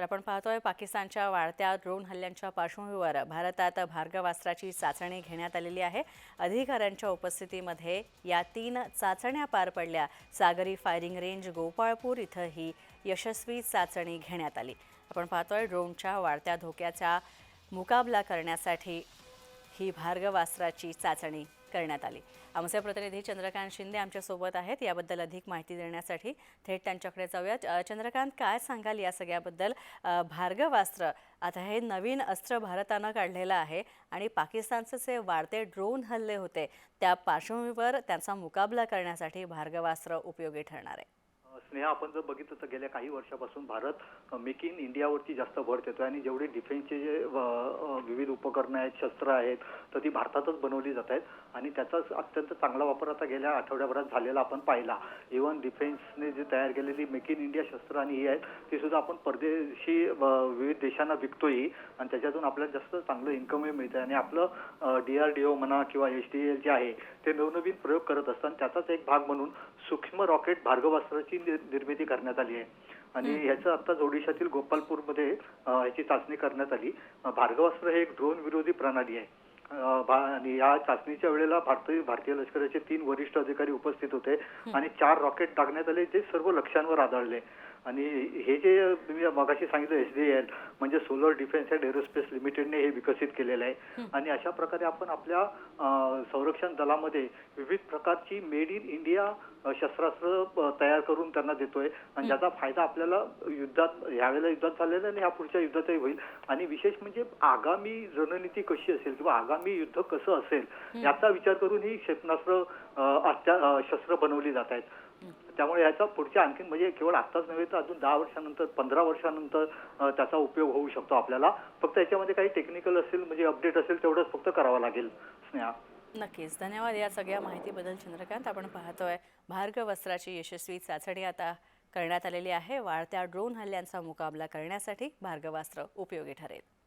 तर आपण पाहतोय पाकिस्तानच्या वाढत्या ड्रोन हल्ल्यांच्या पार्श्वभूमीवर भारतात भार्गवास्त्राची चाचणी घेण्यात आलेली आहे. अधिकाऱ्यांच्या उपस्थितीमध्ये या तीन चाचण्या पार पडल्या. सागरी फायरिंग रेंज गोपाळपूर इथं ही यशस्वी चाचणी घेण्यात आली. आपण पाहतोय ड्रोनच्या वाढत्या धोक्याचा मुकाबला करण्यासाठी ही भार्गवास्त्राची चाचणी करण्यात आली. आमचे प्रतिनिधी चंद्रकांत शिंदे आमच्यासोबत आहेत. याबद्दल अधिक माहिती देण्यासाठी थेट त्यांच्याकडे जाऊयात. चंद्रकांत काय सांगाल या सगळ्याबद्दल? भार्गवास्त्र आता हे नवीन अस्त्र भारतानं काढलेलं आहे आणि पाकिस्तानचे जे वाढते ड्रोन हल्ले होते त्या पार्श्वभूमीवर त्यांचा मुकाबला करण्यासाठी भार्गवास्त्र उपयोगी ठरणार आहे. स्नेहा आपण जर बघितलं तर गेल्या काही वर्षापासून भारत मेक इन इंडियावरती जास्त भर देतोय आणि जेवढे डिफेन्सचे जे विविध उपकरणं आहेत शस्त्र आहेत तर ती भारतातच बनवली जात आहेत. आणि त्याचाच अत्यंत चांगला वापर आता गेल्या आठवड्याभरात झालेला आपण पाहिला. इव्हन डिफेन्सने जे तयार केलेली मेक इन इंडिया शस्त्र आणि ही आहेत ती सुद्धा आपण परदेशी विविध देशांना विकतोही. आणि त्याच्यातून आपल्याला जास्त चांगलं इन्कमही मिळतं आणि आपलं डीआरडीओ म्हणा किंवा एच डी एल जे आहे ते नवनवीन प्रयोग करत असतात. त्याचाच एक भाग म्हणून सूक्ष्म रॉकेट भार्गवास्त्राची निर्मिती करण्यात आली आहे. आणि ह्याचं आत्ताच ओडिशातील गोपालपूरमध्ये अ, ह्याची चाचणी करण्यात आली. भार्गवास्त्र हे एक ड्रोन विरोधी प्रणाली आहे. आणि या चाचणीच्या वेळेला भारतीय भारतीय लष्कराचे तीन वरिष्ठ अधिकारी उपस्थित होते. आणि चार रॉकेट टाकण्यात आले जे सर्व लक्ष्यांवर आदळले. आणि हे जे तुम्ही मगाशी सांगितलं एस डी एल म्हणजे सोलर डिफेन्स अँड एरोस्पेस लिमिटेडने हे विकसित केलेलं आहे. आणि अशा प्रकारे आपण आपल्या संरक्षण दलामध्ये विविध प्रकारची मेड इन इंडिया शस्त्रास्त्र तयार करून त्यांना देतोय. आणि ज्याचा फायदा आपल्याला युद्धात यावेळेला युद्धात झालेला आणि ह्या पुढच्या युद्धातही होईल. आणि विशेष म्हणजे आगामी रणनीती कशी असेल किंवा आगामी युद्ध कसं असेल याचा विचार करून ही क्षेपणास्त्र शस्त्र बनवली जात आहेत. त्यामुळे याचा पुढच्या आणखीन म्हणजे केवळ आत्ताच नव्हे तर अजून दहा वर्षानंतर पंधरा वर्षानंतर त्याचा उपयोग होऊ शकतो आपल्याला. फक्त याच्यामध्ये काही टेक्निकल असेल म्हणजे अपडेट असेल तेवढंच फक्त करावं लागेल स्नेहा. नक्कीच. धन्यवाद या सगळ्या माहितीबद्दल चंद्रकांत. आपण पाहतोय भार्गवस्त्राची यशस्वी चाचणी आता करण्यात आलेली आहे. वाढत्या ड्रोन हल्ल्यांचा मुकाबला करण्यासाठी भार्गवास्त्र उपयोगी ठरेल.